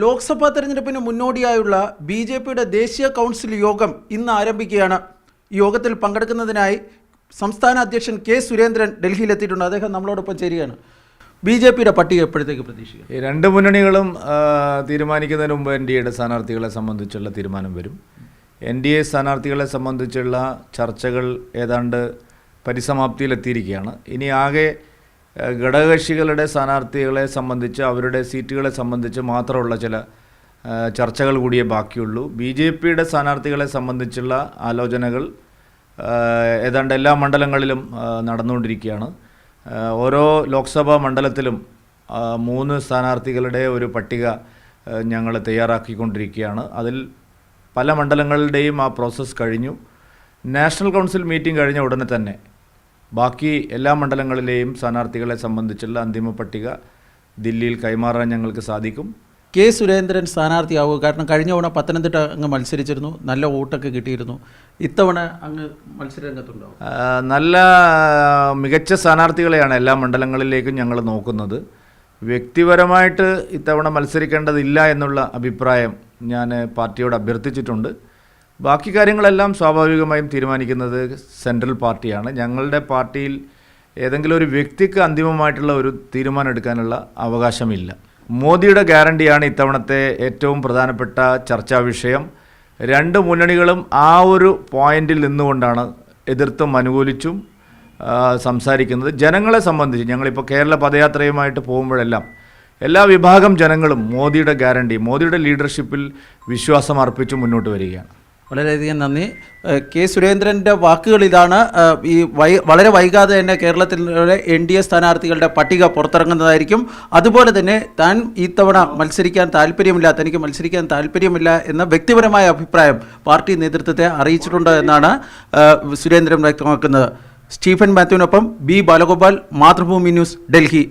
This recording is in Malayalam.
ലോക്സഭാ തെരഞ്ഞെടുപ്പിന് മുന്നോടിയായുള്ള ബി ജെ പിയുടെ ദേശീയ കൗൺസിൽ യോഗം ഇന്ന് ആരംഭിക്കുകയാണ്. യോഗത്തിൽ പങ്കെടുക്കുന്നതിനായി സംസ്ഥാന അധ്യക്ഷൻ കെ സുരേന്ദ്രൻ ഡൽഹിയിൽ എത്തിയിട്ടുണ്ട് അദ്ദേഹം നമ്മളോടൊപ്പം ചേരുകയാണ്. ബി ജെ പിയുടെ പട്ടിക എപ്പോഴത്തേക്ക് പ്രതീക്ഷിക്കുക ഈ രണ്ട് മുന്നണികളും തീരുമാനിക്കുന്നതിന് മുമ്പ് എൻ ഡി എയുടെ സ്ഥാനാർത്ഥികളെ സംബന്ധിച്ചുള്ള തീരുമാനം വരും. എൻ ഡി എ സ്ഥാനാർത്ഥികളെ സംബന്ധിച്ചുള്ള ചർച്ചകൾ ഏതാണ്ട് പരിസമാപ്തിയിലെത്തിയിരിക്കുകയാണ്. ഇനി ആകെ ഘടകകക്ഷികളുടെ സ്ഥാനാർത്ഥികളെ സംബന്ധിച്ച് അവരുടെ സീറ്റുകളെ സംബന്ധിച്ച് മാത്രമുള്ള ചില ചർച്ചകൾ കൂടിയേ ബാക്കിയുള്ളൂ. ബി ജെ പിയുടെ സ്ഥാനാർത്ഥികളെ സംബന്ധിച്ചുള്ള ആലോചനകൾ ഏതാണ്ട് എല്ലാ മണ്ഡലങ്ങളിലും നടന്നുകൊണ്ടിരിക്കുകയാണ്. ഓരോ ലോക്സഭാ മണ്ഡലത്തിലും മൂന്ന് സ്ഥാനാർത്ഥികളുടെ ഒരു പട്ടിക ഞങ്ങൾ തയ്യാറാക്കിക്കൊണ്ടിരിക്കുകയാണ്. അതിൽ പല മണ്ഡലങ്ങളുടെയും ആ പ്രോസസ്സ് കഴിഞ്ഞു. നാഷണൽ കൗൺസിൽ മീറ്റിംഗ് കഴിഞ്ഞ ഉടനെ തന്നെ ബാക്കി എല്ലാ മണ്ഡലങ്ങളിലെയും സ്ഥാനാർത്ഥികളെ സംബന്ധിച്ചുള്ള അന്തിമ പട്ടിക ദില്ലിയിൽ കൈമാറാൻ ഞങ്ങൾക്ക് സാധിക്കും. കെ സുരേന്ദ്രൻ സ്ഥാനാർത്ഥിയാവുക. കാരണം കഴിഞ്ഞ തവണ പത്തനംതിട്ട അങ്ങ് മത്സരിച്ചിരുന്നു. നല്ല വോട്ടൊക്കെ കിട്ടിയിരുന്നു. ഇത്തവണ അങ്ങ് മത്സരരംഗത്തുണ്ടാവും നല്ല മികച്ച സ്ഥാനാർത്ഥികളെയാണ് എല്ലാ മണ്ഡലങ്ങളിലേക്കും ഞങ്ങൾ നോക്കുന്നത്. വ്യക്തിപരമായിട്ട് ഇത്തവണ മത്സരിക്കേണ്ടതില്ല എന്നുള്ള അഭിപ്രായം ഞാൻ പാർട്ടിയോട് അഭ്യർത്ഥിച്ചിട്ടുണ്ട്. ബാക്കി കാര്യങ്ങളെല്ലാം സ്വാഭാവികമായും തീരുമാനിക്കുന്നത് സെൻട്രൽ പാർട്ടിയാണ്. ഞങ്ങളുടെ പാർട്ടിയിൽ ഏതെങ്കിലും ഒരു വ്യക്തിക്ക് അന്തിമമായിട്ടുള്ള ഒരു തീരുമാനം എടുക്കാനുള്ള അവകാശമില്ല. മോദിയുടെ ഗ്യാരണ്ടിയാണ് ഇത്തവണത്തെ ഏറ്റവും പ്രധാനപ്പെട്ട ചർച്ചാ വിഷയം. രണ്ട് മുന്നണികളും ആ ഒരു പോയിന്റിൽ നിന്നുകൊണ്ടാണ് എതിർത്തും അനുകൂലിച്ചും സംസാരിക്കുന്നത്. ജനങ്ങളെ സംബന്ധിച്ച് ഞങ്ങളിപ്പോൾ കേരള പദയാത്രയുമായിട്ട് പോകുമ്പോഴെല്ലാം എല്ലാ വിഭാഗം ജനങ്ങളും മോദിയുടെ ഗ്യാരണ്ടി മോദിയുടെ ലീഡർഷിപ്പിൽ വിശ്വാസം അർപ്പിച്ച് മുന്നോട്ട് വരികയാണ്. വളരെയധികം നന്ദി. കെ സുരേന്ദ്രന്റെ വാക്കുകൾ ഇതാണ്. ഈ വൈ വളരെ വൈകാതെ തന്നെ കേരളത്തിലെ എൻ ഡി എ സ്ഥാനാർത്ഥികളുടെ പട്ടിക പുറത്തിറങ്ങുന്നതായിരിക്കും. അതുപോലെ തന്നെ താൻ ഇത്തവണ മത്സരിക്കാൻ താല്പര്യമില്ല തനിക്ക് മത്സരിക്കാൻ താല്പര്യമില്ല എന്ന വ്യക്തിപരമായ അഭിപ്രായം പാർട്ടി നേതൃത്വത്തെ അറിയിച്ചിട്ടുണ്ട് എന്നാണ് സുരേന്ദ്രൻ വ്യക്തമാക്കുന്നത്. സ്റ്റീഫൻ മാത്യുവിനൊപ്പം ബി ബാലഗോപാൽ മാതൃഭൂമി ന്യൂസ് ഡൽഹി.